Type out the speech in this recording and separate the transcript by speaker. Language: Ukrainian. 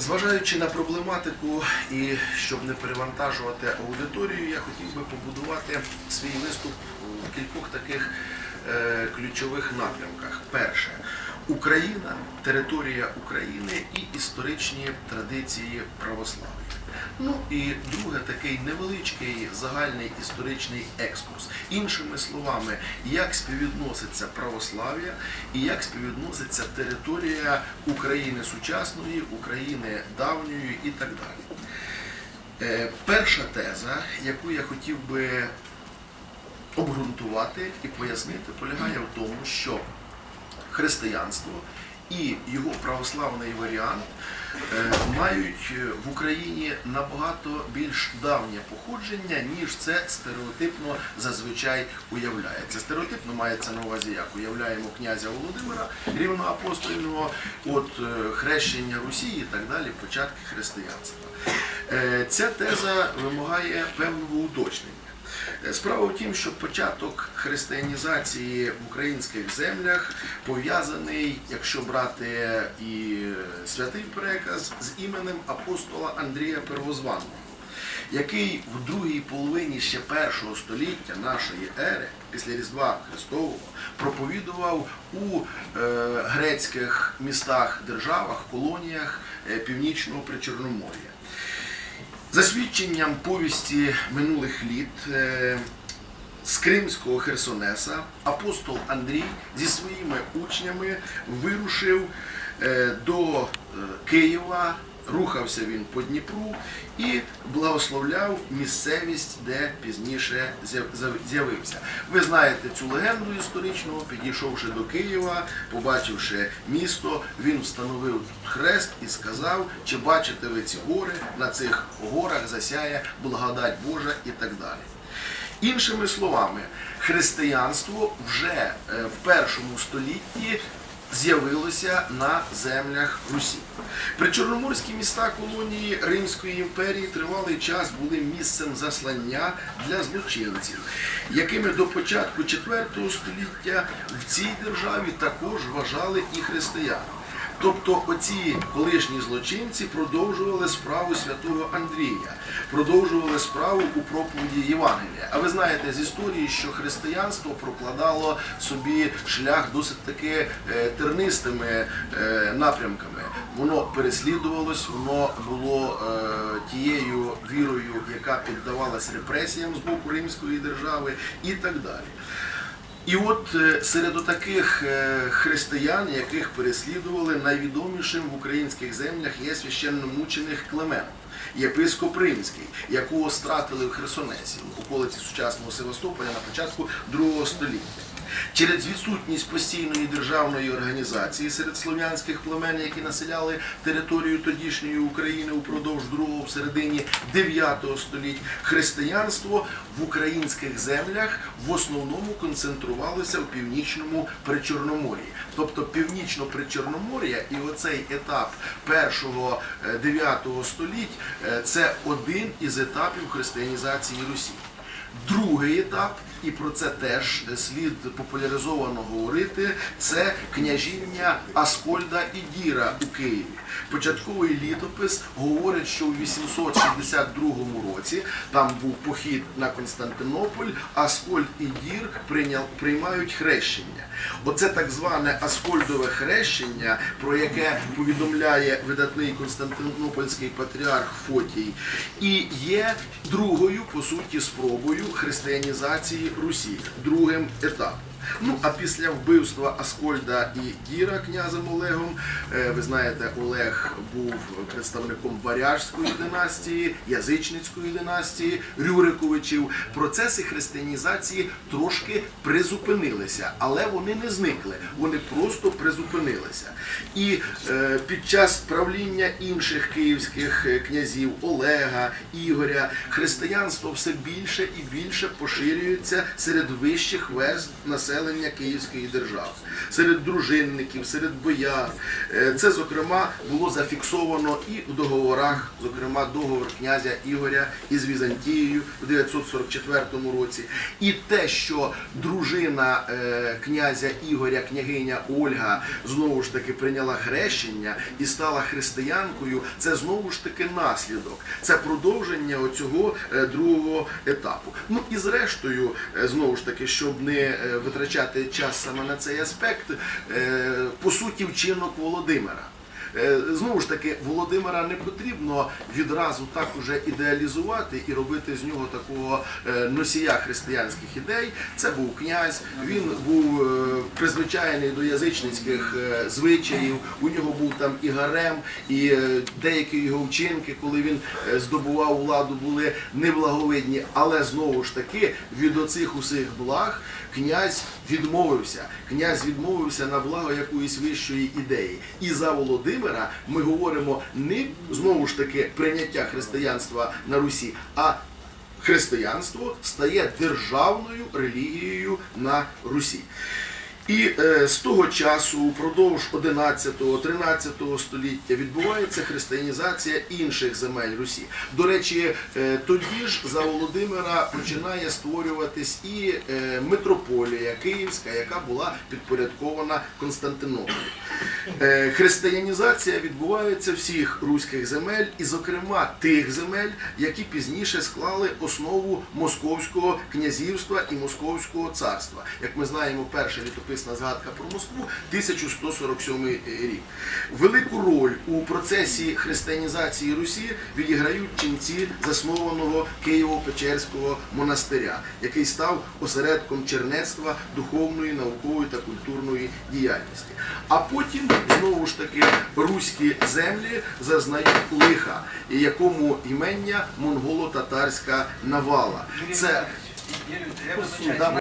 Speaker 1: Зважаючи на проблематику і щоб не перевантажувати аудиторію, я хотів би побудувати свій виступ у кількох таких е, ключових напрямках. Перше Україна, територія України і історичні традиції православ'я. Ну і друге, такий невеличкий загальний історичний екскурс. Іншими словами, як співвідноситься православ'я і як співвідноситься територія України сучасної, України давньої і так далі. Е, Перша теза, яку я хотів би обґрунтувати і пояснити, полягає в тому, що християнство і його православний варіант е, мають е, в Україні набагато більш давнє походження, ніж це стереотипно зазвичай уявляється. Стереотипно мається на увазі, як уявляємо князя Володимира рівноапостольного, от е, хрещення Русі і так далі, початки християнства. Ця теза вимагає певного уточнення. Е, Справа в тім, що початок християнізації в українських землях пов'язаний, якщо брати і святий переказ, з іменем апостола Андрія Первозваного, який в другій половині ще першого століття нашої ери, після Різдва Христового, проповідував у е, грецьких містах, державах, колоніях е, північного Причорномор'я. За свідченням повісті минулих літ е, з Кримського Херсонеса апостол Андрій зі своїми учнями вирушив е, до е, Києва, рухався він по Дніпру і благословляв місцевість, де пізніше з'яв- з'яв- з'явився. Ви знаєте цю легенду історичну, підійшовши до Києва, побачивши місто, він встановив хрест і сказав, чи бачите ви ці гори, на цих горах засяє благодать Божа і так далі. Іншими словами, християнство вже е, в першому столітті з'явилося на землях Русі. Причорноморські міста колонії Римської імперії тривалий час були місцем заслання для злочинців, якими до початку IV століття в цій державі також вважали і християн. Тобто оці колишні злочинці продовжували справу святого Андрія, продовжували справу у проповіді Євангелія. А ви знаєте з історії, що християнство прокладало собі шлях досить таки е, тернистими е, напрямками. Воно переслідувалось, воно було е, тією вірою, яка піддавалась репресіям з боку Римської держави і так далі. І от е, серед таких християн, яких переслідували, найвідомішим в українських землях є священномучених Клемент, єпископ Римський, якого стратили в Херсонесі, в околиці сучасного Севастополя на початку другого століття. Через відсутність постійної державної організації серед слов'янських племен, які населяли територію тодішньої України упродовж другого в середині 9 століть, християнство в українських землях в основному концентрувалося в північному Причорномор'ї. Тобто північно Причорномор'я і оцей етап першого е, 9 століть е, це один із етапів християнізації Русі. Другий етап, і про це теж слід популяризовано говорити, це княжіння Аскольда і Діра у Києві. Початковий літопис говорить, що у 862 році там був похід на Константинополь, Аскольд і Дір прийняв, приймають хрещення. Оце так зване Аскольдове хрещення, про яке повідомляє видатний Константинопольський патріарх Фотій, і є другою, по суті, спробою християнізації Русі, другим етапом. Ну а після вбивства Аскольда і Діра князем Олегом, е, ви знаєте, Олег був представником варяжської династії, язичницької династії Рюриковичів. Процеси християнізації трошки призупинилися, але вони не зникли, вони просто призупинилися. І е, під час правління інших київських е, князів Олега, Ігоря, християнство все більше і більше поширюється серед вищих верств населення населення Київської держави, серед дружинників, серед бояр. Е, Це, зокрема, було зафіксовано і в договорах, зокрема, договор князя Ігоря із Візантією у 944 році. І те, що дружина е, князя Ігоря, княгиня Ольга, знову ж таки прийняла хрещення і стала християнкою, це знову ж таки наслідок. Це продовження оцього е, другого етапу. Ну і зрештою, знову ж таки, щоб не е, витрачати час саме на цей аспект, е, по суті, вчинок Володимира. Е, Знову ж таки, Володимира не потрібно відразу так уже ідеалізувати і робити з нього такого е, носія християнських ідей. Це був князь, він був е, призвичайний до язичницьких звичаїв. У нього був там і гарем, і деякі його вчинки, коли він здобував владу, були неблаговидні. Але знову ж таки від оцих усіх благ князь відмовився. Князь відмовився на благо якоїсь вищої ідеї. І за Володимира ми говоримо не знову ж таки прийняття християнства на Русі, а християнство стає державною релігією на Русі. І е, з того часу, упродовж 11-13 століття, відбувається християнізація інших земель Русі. До речі, е, тоді ж за Володимира починає створюватись і е, митрополія Київська, яка була підпорядкована Константинополю. Е, Християнізація відбувається всіх руських земель, і, зокрема, тих земель, які пізніше склали основу Московського князівства і Московського царства. Як ми знаємо, перша літописна згадка про Москву 1147 рік. Велику роль у процесі християнізації Русі відіграють ченці заснованого Києво-Печерського монастиря, який став осередком чернецтва, духовної, наукової та культурної діяльності. А потім знову ж таки руські землі зазнають лиха, якому імення монголо-татарська навала. Це